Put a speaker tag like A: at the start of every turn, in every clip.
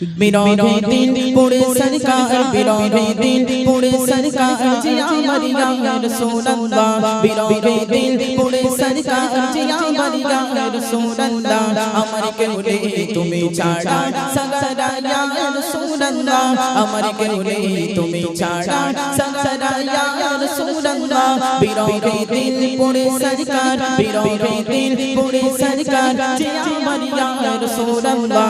A: বিরহে দিল পুরে সরকার বিরহে দিল পুরে সরকার জিয়া মরিয়া রাসূলুল্লাহ বিরহে দিল পুরে সরকার জিয়া মরিয়া রাসূলুল্লাহ আমার কেউলে তুমি ছাড়া সগরা ইয়া রাসূলুল্লাহ আমার কেউলে তুমি ছাড়া সগরা ইয়া রাসূলুল্লাহ বিরহে দিল পুরে সরকার বিরহে দিল পুরে সরকার জিয়া মরিয়া রাসূলুল্লাহ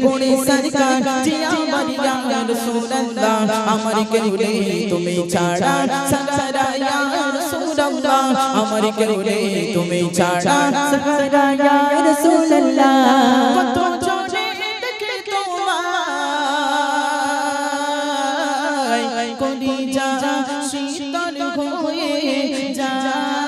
A: পুরে সরকার জিয়া মরিয়া রাসূলুল্লাহ আমার কেউলে তুমি ছাড়া সগরা ইয়া রাসূলুল্লাহ আমার কেউলে তুমি ছাড়া
B: সগরা ইয়া রাসূলুল্লাহ
A: কত জনে দেখে তোমায় কলিজা শীতল হয়ে যায়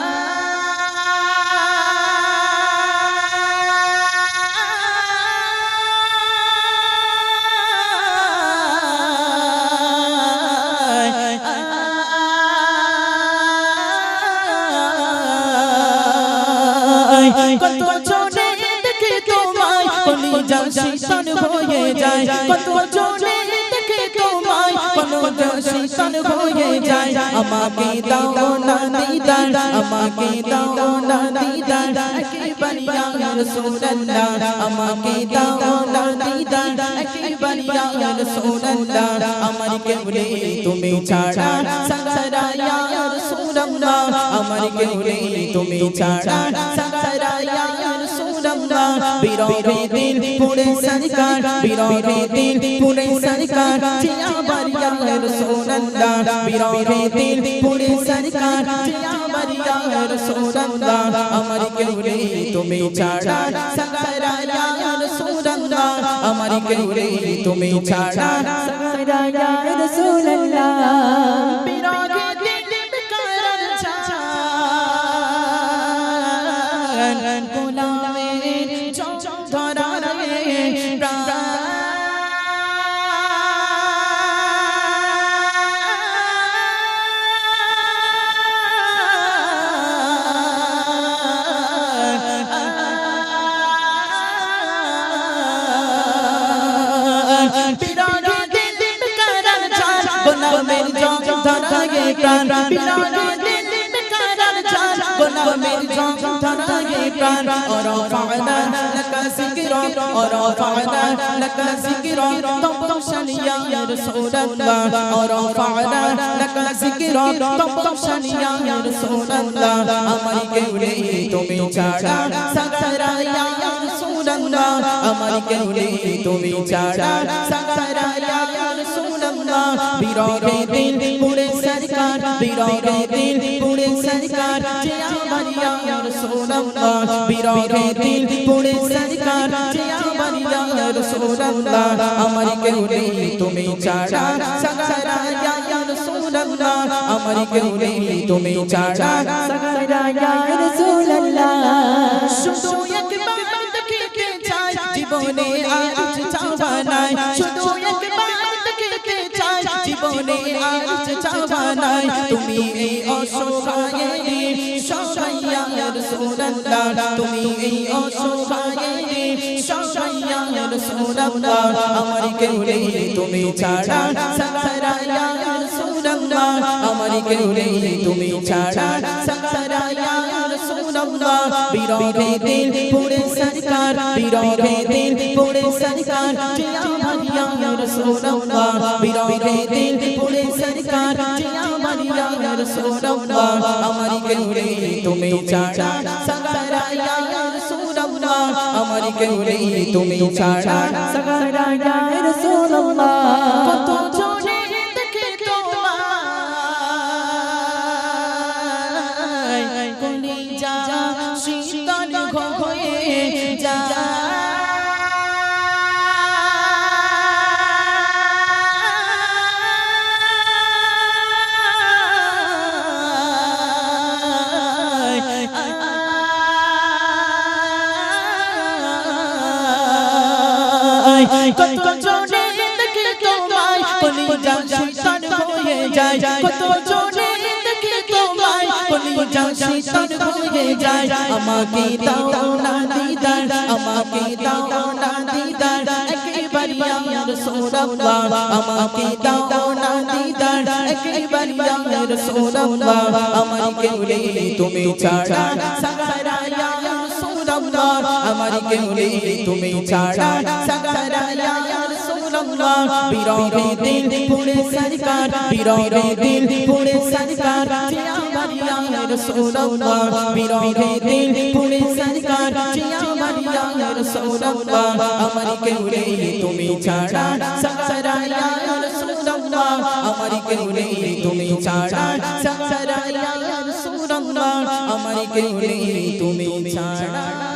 A: কত জনে দেখে তোমায় কলিজা শীতল হয়ে যায়। কত জনে দেখে তোমায় কলিজা শীতল হয়ে যায়। আমাকে দাও না দিদার, আমাকে দাও না দিদার। একেবারে ইয়া রাসূলুল্লাহ, আমাকে দাও না দিদার। একেবারে ইয়া রাসূলুল্লাহ, আমার কেবলে তুমি ছাড়া সাগরা ইয়া রাসূলুল্লাহ, আমার কেবলে তুমি ছাড়া ইয়া রাসূলুল্লাহ বিরহে দিল পুরে সরকার, বিরহে দিল পুরে সরকার, জিয়া বারিয়া রাসূলুল্লাহ বিরহে দিল পুরে সরকার, জিয়া বারিয়া রাসূলুল্লাহ আমার কেউলে তুমি ছাড়া সাগরা ইয়া রাসূলুল্লাহ আমার কেউলে তুমি ছাড়া
B: সগরা ইয়া রাসূলুল্লাহ
A: প্রাণ। বিনা দিল মে কারার জান গোনা মে জান ধরা হে প্রাণ। আর ফাদা লাকা যিকরা আর ফাদা লাকা যিকরা তবতম শানিয়া ইয়া রাসূলুল্লাহ আর ফাদা লাকা যিকরা তবতম শানিয়া ইয়া রাসূলুল্লাহ আমার কেউলে তুমি ছাড়া সাতারা ইয়া রাসূলুল্লাহ আমার কেউলে তুমি ছাড়া সাতারা রাসূলুল্লাহ বিরহে দিল পুরে সরকার বিরহে দিল পুরে সরকার বিরহে দিল পুরে সরকার আমার কেউলে তুমি ছাড়া, সাগরা আমার কেউলে তুমি ছাড়া,
B: সগরা
A: তুমি এই অসহায়ে সহায়া রাসূলুল্লাহ। তুমি এই অসহায়ে সহায়া রাসূলুল্লাহ। আমার কেউলে তুমি ছাড়া সাগরা ইয়া রাসূলুল্লাহ। আমার কেউলে তুমি ছাড়া সাগরা রাসূলুল্লাহ বিরহে দিল পুরে সরকার বিরহে দিল পুরে সরকার জিয়া মারিয়া রাসূলুল্লাহ। বিরহে দিল পুরে সরকার জিয়া মারিয়া রাসূলুল্লাহ। আমার কেউলে তুমি ছাড়া, সাগরা ইয়া রাসূলুল্লাহ। আমার কেউলে তুমি ছাড়া,
B: সগরা ইয়া রাসূলুল্লাহ।
A: কত হয়ে যায় কত জনে দেখে তোমায় কলিজা শীতল হয়ে যায় কত জনে দেখে তোমায় কলিজা শীতল হয়ে যায়। আমাকে দাও না দিদার, আমাকে দাও না দিদার। একেবারে ইয়া রাসূলুল্লাহ আমাকে দাও না দিদার। একবারে ইয়া রাসূলুল্লাহ নেই তুমি ছাড়া সাগারা ইয়া রাসূলুল্লাহ তুমি ছাড়া ইয়া রাসূলুল্লাহ বিরহে দিল পুরে সরকার বিরহে দিল পুরে সরকার জিয়া মারিয়া রাসূলুল্লাহ বিরহে দিল পুরে সরকার জিয়া মারিয়া রাসূলুল্লাহ, আমার কেউ নেই তুমি ছাড়া সাগারা ইয়া আমার কেউ তুমি তুমি ছাড়া